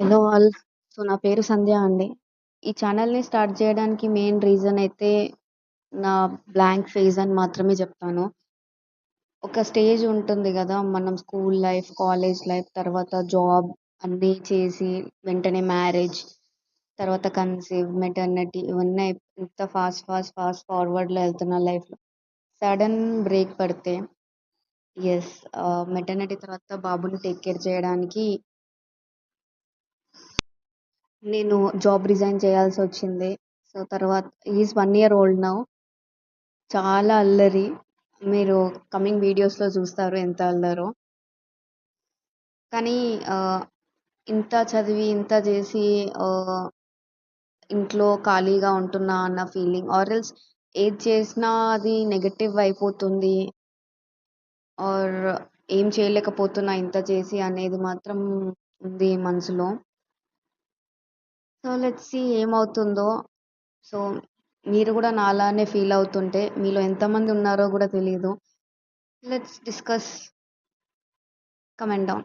Hello all. So, నా పేరు సంధ్య అండి. ఈ ఛానల్ని స్టార్ట్ చేయడానికి మెయిన్ రీజన్ అయితే నా బ్లాంక్ ఫేజ్ అని మాత్రమే చెప్తాను ఒక స్టేజ్ ఉంటుంది కదా మనం స్కూల్ లైఫ్, కాలేజ్ లైఫ్, తర్వాత జాబ్ అన్నీ చేసి వెంటనే మ్యారేజ్, తర్వాత కన్సీవ్, మెటర్నిటీ ఇవన్నీ ఇంత ఫాస్ట్, ఫాస్ట్, ఫాస్ట్ ఫార్వర్డ్‌లో వెళ్తున్న లైఫ్‌లో సడన్ బ్రేక్ పడితే ఎస్ మెటర్నిటీ తర్వాత బాబుని టేక్ కేర్ చేయడానికి నేను జాబ్ రిజైన్ చేయాల్సొచ్చింది. సో, తర్వాత is one year old now. చాలా అల్లరి. మీరు కమింగ్ వీడియోస్‌లో చూస్తారు ఎంత అల్లరో. కానీ ఇంత చదివి, ఇంత చేసి ఇంట్లో ఖాళీగా ఉంటున్నా అన్న ఫీలింగ్ ఆర్ ఎల్స్ ఏది చేసినా అది నెగటివ్ అయిపోతుంది. ఆర్ ఏం చేయలేకపోతున్నా ఇంత చేసి అనేది మాత్రం ఉంది మనసులో. సో, లెట్స్ సీ ఏమవుతుందో. సో, మీరు కూడా నాలానే ఫీల్ అవుతుంటే మీలో ఎంతమంది ఉన్నారో కూడా తెలియదు లెట్స్ డిస్కస్. Comment down.